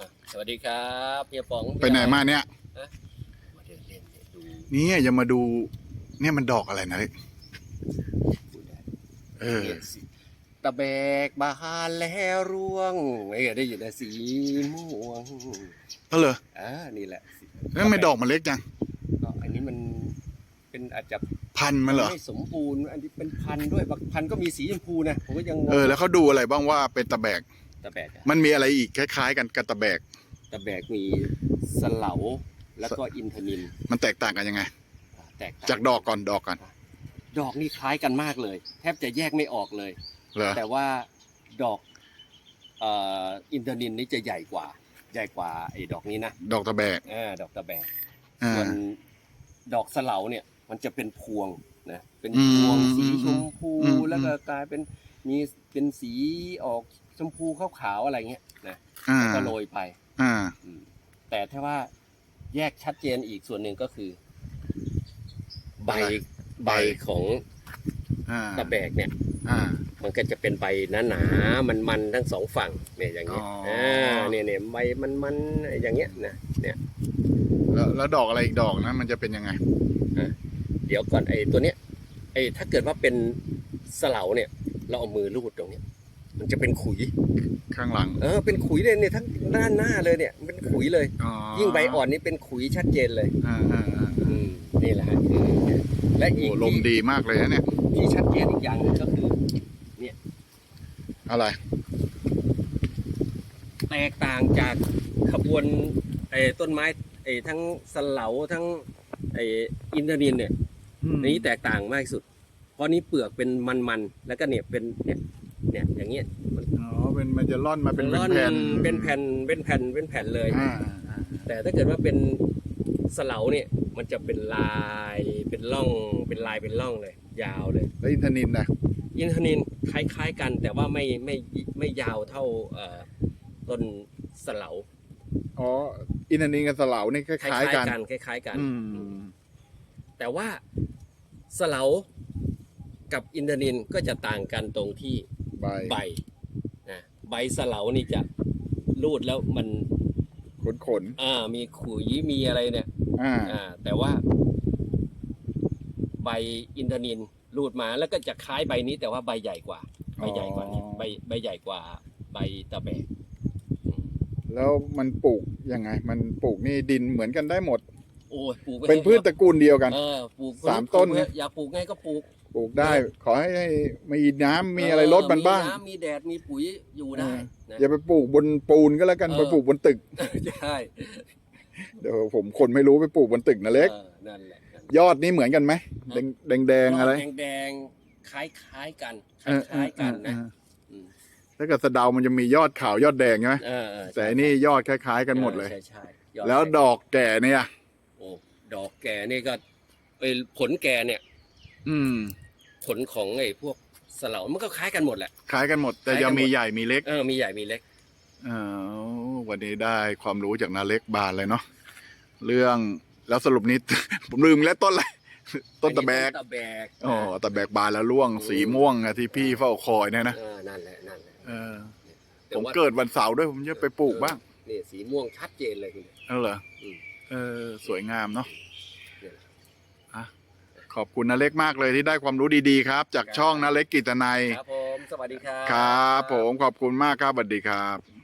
อะสวัสดีครับเฮียป๋องไปไหนมาเนี่ยมาเดินเล่นเนี่ยดูเนี่ยอย่ามาดู เนี่ยมันดอกอะไรนะเล็กดูได้เออ เนี่ยสิตะแบกบานแล้วร่วงไอ้ยได้ยินนะสีม่วงก็เหรออ่านี่แหละสิแล้วทำไม่ดอกมันเล็กจัง ก็อันนี้มันเป็นอาจจะพันธุ์มันเหรอ ไม่สมบูรณ์อันนี้เป็นพันธุ์ด้วยบางพันธุ์ก็มีสีชมพูนะผมก็ยังงงเออ แล้วเขาดูอะไรบ้างว่าเป็นตะแบก ตะแบกอะมันมีอะไรอีกคล้ายๆ กันกับตะแบก ตะแบกมีสเหลาแล้วก็อินทนินมันแตกต่างกันยังไง แตกต่งจากดอกก่อนดอกก่อนดอกนี่คล้ายกันมากเลย แทบจะแยกไม่ออกเลย เหรอแต่ว่าดอกเอ่ออินทนินนี่จะใหญ่กว่า ใหญ่กว่าไอ้ดอกนี้นะดอกตะแบกเออดอกตะแบกอ่า ส่วนดอกสะเหลาเนี่ย มันจะเป็นพวงนะเป็นอืมพวงสีชมพูอืม แล้วก็กลายเป็นมีเป็นสีออก ชมพูขาวๆอะไรเงี้ยนะอ่าแล้วก็โรยไปอ่า อืมแต่ถ้าว่าแยกชัดเจนอีกส่วนหนึ่งก็คือ ใบอะไรใบของอ่าตะแบกเนี่ย อ่า มันก็จะเป็นใบหนาๆมันๆทั้งสองฝั่งเนี่ยอย่างเงี้ยอ๋ออ่ อ่าเนี่ยเนี่ยใบมันๆอย่างเงี้ยนะเนี่ย แล้วแล้วดอกอะไรอีกดอกนั้นมันจะเป็นยังไง เดี๋ยวก่อนไอ้ตัวเนี้ยไอ้ถ้าเกิดว่าเป็นสเหลาเนี่ย เราเอามือลูดตรงเนี้ย มันจะเป็นขุย ข้างหลัง เออเป็นขุยเลยเนี่ยทั้งด้านหน้าเลยเนี่ยเป็นขุยเลย อ๋อยิ่งใบอ่อนนี่เป็นขุยชัดเจนเลย อ่าอ่าอ่าอืมนี่แหละฮะคือและอีโอ้กลมที่ดีมากเลยนะเนี่ย ที่ชัดเจนอีกอย่างหนึงก็คือ อะไร แตกต่างจากขบวนไอ้ต้นไม้ไอ้ทั้งสเหลาทั้งไอ้อินทนินเนี่ยนี้แตกต่างมากที่สุด เพราะนี้เปลือกเป็นมันๆแล้วก็เนี่ยเป็นเนี่ย เนี่ยอย่างเงี้ยมันอ๋อเป็นมันจะล่อนมาเป็นร่อนแผ่นเป็นแผ่นเป็นแผ่นเป็นแผ่นเลย อ่าอ่าแต่ถ้าเกิดว่าเป็นสเหลาเนี่ยมันจะเป็นลายเป็นร่องเป็นลายเป็นร่องเลย ยาวเลย แล้วอินทนินนะอินทนินคล้ายๆกันแต่ว่าไม่ไม่ไม่ยาวเท่าเอ่อต้นสเหลาอ๋ออินทนินกับสเหลานี่คคล้าล้ายยๆกันๆกันคล้ายๆกันอืมแต่ว่าสเหลากับอินทนินก็จะต่างกันตรงที่ ใบ ใบนะใบสะเหลานี่จะรูดแล้วมันขนขนอ่า มีขุยมีอะไรเนี่ยๆอ่า อ่า แต่ว่า ใบอินทนินรูดมาแล้วก็จะคล้ายใบนี้ แต่ว่าใบใหญ่กว่า ใบใหญ่กว่านี้ใบใบใหญ่กว่า ใบตะแบกอืมแล้วมันปลูกยังไง มันปลูกนี่ดินเหมือนกันได้หมด โอ้ยปลูกไว้เป็นพืชตระกูลเดียวกัน เออปลูกสามต้นปลูกเนี่ยอยากปลูกไงก็ปลูก ปลูกได้ ขอให้มีน้ำมีอะไรลดมันบ้างมีน้ำมีแดดมีปุ๋ยอยู่ได้นะ อย่าไปปลูกบนปูนก็แล้วกันเออ ไปปลูกบนตึก ใช่เดี๋ยวผมคนไม่รู้ไปปลูกบนตึกนะเล็ก ออนั่นแหละนั่นแหละยอดนี่เหมือนกันไหมแดงแดงแดงอะไรแดงแดงๆคล้ายคล้ายๆกันคเออเอล้าอยๆกันนะเอออืมถ้าเกิดสะเดามันจะมียอดขาว ยอดแดงใช่ไหมเออเออแต่อันนี่ยอดคล้าย ๆ กันหมดเลย ใช่ใช่ยอแล้วดอกแก่เนี่ย โอ้ดอกแก่นี่ก็เอยผลแก่เนี่ย อืมผลของไอ้พวกสเหลามันก็คล้ายกันหมดแหละ คล้ายกันหมด แต่คล้ายกันจะหมดมีใหญ่มีเล็กเออมีใหญ่มีเล็กเออวันนี้ได้ความรู้จากนาเล็กบานเลยเนาะเรื่องแล้วสรุปนี้ ผมลืมแล้วต้นอะไรต้นตะแบกต้นตะแบกอ๋อตะแบกบานแล้วร่วงสีม่วงอะที่พี่เฝ้าคอยเนี่ยนะเออนั่นแหละนั่นแหละเออแต่ผมว่าเกิดวันเสาร์ด้วยผมจะไปปลูกบ้างนี่สีม่วงชัดเจนเลยคุณเออเหรออืมเออสวยงามเนาะเนี่ยแหละอะ ขอบคุณนาเล็กมากเลยที่ได้ความรู้ดีๆครับ จากช่องนาเล็กกิตนัยครับผม สวัสดีครับ ครับ ผมขอบคุณมากครับสวัสดีครับ